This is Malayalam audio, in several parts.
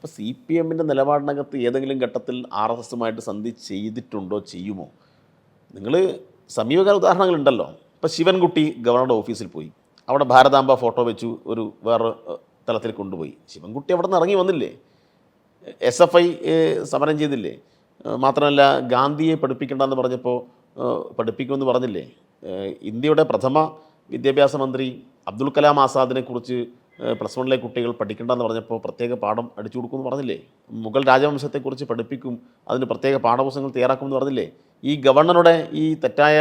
അപ്പോൾ സി പി എമ്മിന്റെ നിലപാടിനകത്ത് ഏതെങ്കിലും ഘട്ടത്തിൽ ആർ എസ് എസുമായിട്ട് സന്ധി ചെയ്തിട്ടുണ്ടോ ചെയ്യുമോ? നിങ്ങൾ സമീപകാല ഉദാഹരണങ്ങളുണ്ടല്ലോ. ഇപ്പോൾ ശിവൻകുട്ടി ഗവർണറുടെ ഓഫീസിൽ പോയി. അവിടെ ഭാരതാംബ ഫോട്ടോ വെച്ചു ഒരു വേറെ തലത്തിൽ കൊണ്ടുപോയി. ശിവൻകുട്ടി അവിടെ നിന്ന് ഇറങ്ങി വന്നില്ലേ? എസ് എഫ് ഐ സമരം ചെയ്തില്ലേ? മാത്രമല്ല ഗാന്ധിയെ പഠിപ്പിക്കണ്ടെന്ന് പറഞ്ഞപ്പോൾ പഠിപ്പിക്കുമെന്ന് പറഞ്ഞില്ലേ? ഇന്ത്യയുടെ പ്രഥമ വിദ്യാഭ്യാസ മന്ത്രി അബ്ദുൽ കലാം ആസാദിനെ കുറിച്ച് പ്ലസ് വണ്ണിലെ കുട്ടികൾ പഠിക്കേണ്ടെന്ന് പറഞ്ഞപ്പോൾ പ്രത്യേക പാഠം അടിച്ചു കൊടുക്കുമെന്ന് പറഞ്ഞില്ലേ? മുഗൾ രാജവംശത്തെക്കുറിച്ച് പഠിപ്പിക്കും അതിന് പ്രത്യേക പാഠപുസ്തകങ്ങൾ തയ്യാറാക്കുമെന്ന് പറഞ്ഞില്ലേ? ഈ ഗവർണറുടെ ഈ തെറ്റായ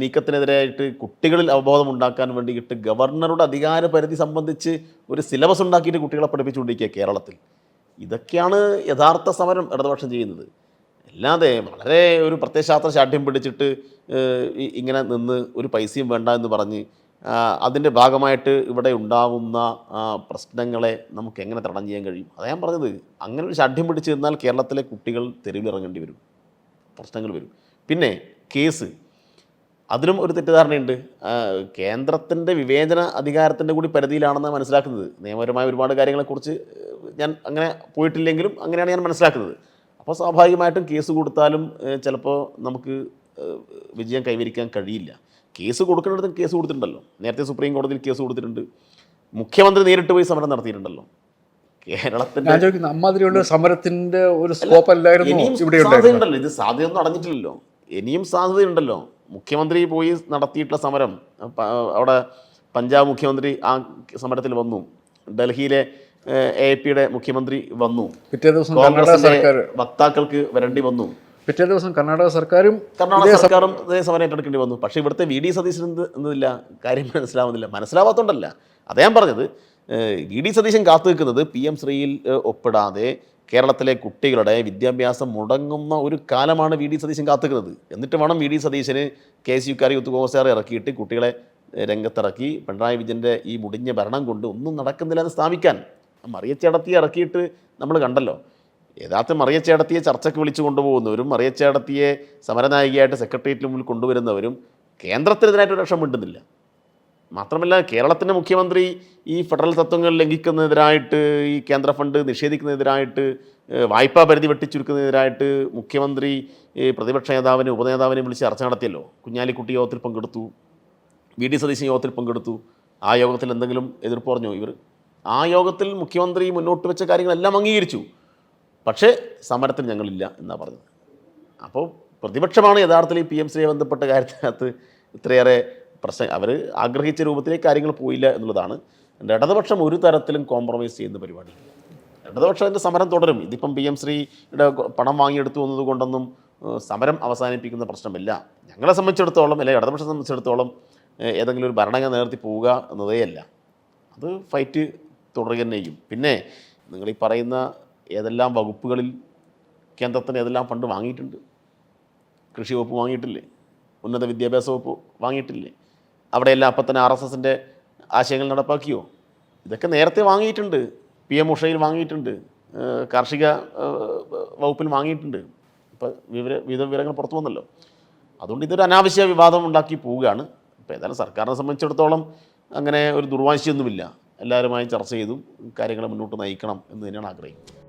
നീക്കത്തിനെതിരായിട്ട് കുട്ടികളിൽ അവബോധം ഉണ്ടാക്കാൻ വേണ്ടിയിട്ട് ഗവർണറുടെ അധികാര പരിധി സംബന്ധിച്ച് ഒരു സിലബസ് ഉണ്ടാക്കിയിട്ട് കുട്ടികളെ പഠിപ്പിച്ചുകൊണ്ടിരിക്കുക കേരളത്തിൽ. ഇതൊക്കെയാണ് യഥാർത്ഥ സമരം ഇടതുപക്ഷം ചെയ്യുന്നത്. അല്ലാതെ വളരെ ഒരു പ്രത്യയശാസ്ത്ര ശാഠ്യം പിടിച്ചിട്ട് ഇങ്ങനെ നിന്ന് ഒരു പൈസയും വേണ്ട എന്ന് പറഞ്ഞ് അതിന്റെ ഭാഗമായിട്ട് ഇവിടെ ഉണ്ടാവുന്ന പ്രശ്നങ്ങളെ നമുക്ക് എങ്ങനെ തടഞ്ഞു ചെയ്യാൻ കഴിയും? അതാ ഞാൻ പറഞ്ഞത്. അങ്ങനെ ഒരു ഷഡ്യം പിടിച്ച് നിന്നാൽ കേരളത്തിലെ കുട്ടികൾ തെരുവിലിറങ്ങേണ്ടി വരും. പ്രശ്നങ്ങൾ വരും. പിന്നെ കേസ്. അതിനും ഒരു തെറ്റിദ്ധാരണയുണ്ട്. കേന്ദ്രത്തിന്റെ വിവേചന അധികാരത്തിന്റെ കൂടി പരിധിയിലാണെന്ന് മനസ്സിലാക്കുന്നത്. നിയമപരമായ ഒരുപാട് കാര്യങ്ങളെക്കുറിച്ച് ഞാൻ അങ്ങനെ പോയിട്ടില്ലെങ്കിലും അങ്ങനെയാണ് ഞാൻ മനസ്സിലാക്കുന്നത്. അപ്പോൾ സ്വാഭാവികമായിട്ടും കേസ് കൊടുത്താലും ചിലപ്പോൾ നമുക്ക് വിജയം കൈവരിക്കാൻ കഴിയില്ല. കേസ് കൊടുക്കേണ്ടത് കേസ് കൊടുത്തിട്ടുണ്ടല്ലോ. നേരത്തെ സുപ്രീം കോടതിയിൽ കേസ് കൊടുത്തിട്ടുണ്ട്. മുഖ്യമന്ത്രി നേരിട്ട് പോയി സമരം നടത്തിയിട്ടുണ്ടല്ലോ. കേരളത്തിന്റെ അമ്മാതിരിയുള്ള സമരത്തിന്റെ ഒരു സ്കോപ്പ് അല്ലായിരുന്നു സാധ്യതയുണ്ടല്ലോ. ഇത് സാധ്യതയൊന്നും അടഞ്ഞിട്ടില്ലല്ലോ. ഇനിയും സാധ്യതയുണ്ടല്ലോ. മുഖ്യമന്ത്രി പോയി നടത്തിയിട്ടുള്ള സമരം അവിടെ പഞ്ചാബ് മുഖ്യമന്ത്രി ആ സമരത്തിൽ വന്നു. ഡൽഹിയിലെ എ പിയുടെ മുഖ്യമന്ത്രി വന്നു. പിറ്റേ ദിവസം വക്താക്കൾക്ക് വരേണ്ടി വന്നു. പിറ്റേ ദിവസം കർണാടക സർക്കാരും കർണാടക സർക്കാരും ഇതേ സമരം ഏറ്റെടുക്കേണ്ടി വന്നു. പക്ഷേ ഇവിടുത്തെ വി ഡി സതീശൻ എന്ത് എന്നതില്ല കാര്യം മനസ്സിലാവുന്നില്ല. മനസ്സിലാവാത്തോണ്ടല്ല. അതേ ഞാൻ പറഞ്ഞത്. വി ഡി സതീശൻ കാത്തു നിൽക്കുന്നത് പി എം ശ്രീയിൽ ഒപ്പിടാതെ കേരളത്തിലെ കുട്ടികളുടെ വിദ്യാഭ്യാസം മുടങ്ങുന്ന ഒരു കാലമാണ് വി ഡി സതീശൻ കാത്തുക്കുന്നത് എന്നിട്ട് വേണം വി ഡി സതീശന് കെ എസ് യുക്കാർ യൂത്ത് കോൺഗ്രസ്സുകാരെ ഇറക്കിയിട്ട് കുട്ടികളെ രംഗത്തിറക്കി പിണറായി വിജയന്റെ ഈ മുടിഞ്ഞ ഭരണം കൊണ്ട് ഒന്നും നടക്കുന്നില്ല എന്ന് സ്ഥാപിക്കാൻ. മറിയച്ചടത്തി ഇറക്കിയിട്ട് നമ്മൾ കണ്ടല്ലോ. യഥാർത്ഥ മറിയച്ചേടത്തിയെ ചർച്ചയ്ക്ക് വിളിച്ചു കൊണ്ടുപോകുന്നവരും മറിയച്ചേടത്തിയെ സമരനായികയായിട്ട് സെക്രട്ടേറിയറ്റിന് മുമ്പിൽ കൊണ്ടുവരുന്നവരും കേന്ദ്രത്തിനെതിരായിട്ട് ഒരു രക്ഷം മിണ്ടുന്നില്ല. മാത്രമല്ല കേരളത്തിന്റെ മുഖ്യമന്ത്രി ഈ ഫെഡറൽ തത്വങ്ങൾ ലംഘിക്കുന്നതിനെതിരായിട്ട് ഈ കേന്ദ്ര ഫണ്ട് നിഷേധിക്കുന്നതിനെതിരായിട്ട് വായ്പാ പരിധി വെട്ടിച്ചുരുക്കുന്നതിനായിട്ട് മുഖ്യമന്ത്രി പ്രതിപക്ഷ നേതാവിനെ ഉപനേതാവിനെ വിളിച്ച് ചർച്ച നടത്തിയല്ലോ. കുഞ്ഞാലിക്കുട്ടി യോഗത്തിൽ പങ്കെടുത്തു വി ഡി സതീശൻ യോഗത്തിൽ പങ്കെടുത്തു. ആ യോഗത്തിൽ എന്തെങ്കിലും എതിർപ്പ് പറഞ്ഞോ ഇവർ? ആ യോഗത്തിൽ മുഖ്യമന്ത്രി മുന്നോട്ട് വെച്ച കാര്യങ്ങളെല്ലാം അംഗീകരിച്ചു. പക്ഷേ സമരത്തിന് ഞങ്ങളില്ല എന്നാണ് പറഞ്ഞത്. അപ്പോൾ പ്രതിപക്ഷമാണ് യഥാർത്ഥത്തിൽ ഈ പി എം സിയെ ബന്ധപ്പെട്ട കാര്യത്തിനകത്ത് ഇത്രയേറെ പ്രശ്നം അവർ ആഗ്രഹിച്ച രൂപത്തിലേക്ക് കാര്യങ്ങൾ പോയില്ല എന്നുള്ളതാണ്. ഇടതുപക്ഷം ഒരു തരത്തിലും കോംപ്രമൈസ് ചെയ്യുന്ന പരിപാടി. ഇടതുപക്ഷം അതിന്റെ സമരം തുടരും. ഇതിപ്പം പി എം ശ്രീയുടെ പണം വാങ്ങിയെടുത്തു വന്നതുകൊണ്ടൊന്നും സമരം അവസാനിപ്പിക്കുന്ന പ്രശ്നമില്ല. ഞങ്ങളെ സംബന്ധിച്ചിടത്തോളം അല്ലെങ്കിൽ ഇടതുപക്ഷം സംബന്ധിച്ചിടത്തോളം ഏതെങ്കിലും ഒരു ഭരണഘടന നേർത്തി പോവുക എന്നതേ അല്ല. അത് ഫൈറ്റ് തുടരുക തന്നെ ചെയ്യും. പിന്നെ നിങ്ങൾ ഈ പറയുന്ന ഏതെല്ലാം വകുപ്പുകളിൽ കേന്ദ്രത്തിന് ഏതെല്ലാം ഫണ്ട് വാങ്ങിയിട്ടുണ്ട്? കൃഷി വകുപ്പ് വാങ്ങിയിട്ടില്ലേ? ഉന്നത വിദ്യാഭ്യാസ വകുപ്പ് വാങ്ങിയിട്ടില്ലേ? അവിടെയെല്ലാം അപ്പം തന്നെ ആർ എസ് എസിന്റെ ആശയങ്ങൾ നടപ്പാക്കിയോ? ഇതൊക്കെ നേരത്തെ വാങ്ങിയിട്ടുണ്ട്. പി എം ഉഷയിൽ വാങ്ങിയിട്ടുണ്ട്. കാർഷിക വകുപ്പിൽ വാങ്ങിയിട്ടുണ്ട്. ഇപ്പം വിവര വിവിധ വിവരങ്ങൾ പുറത്തു വന്നല്ലോ. അതുകൊണ്ട് ഇതൊരു അനാവശ്യ വിവാദം ഉണ്ടാക്കി പോവുകയാണ്. ഇപ്പോൾ ഏതായാലും സർക്കാരിനെ സംബന്ധിച്ചിടത്തോളം അങ്ങനെ ഒരു ദുർവാശിയൊന്നുമില്ല. എല്ലാവരുമായി ചർച്ച ചെയ്തും കാര്യങ്ങളെ മുന്നോട്ട് നയിക്കണം എന്ന് തന്നെയാണ് ആഗ്രഹിക്കുന്നത്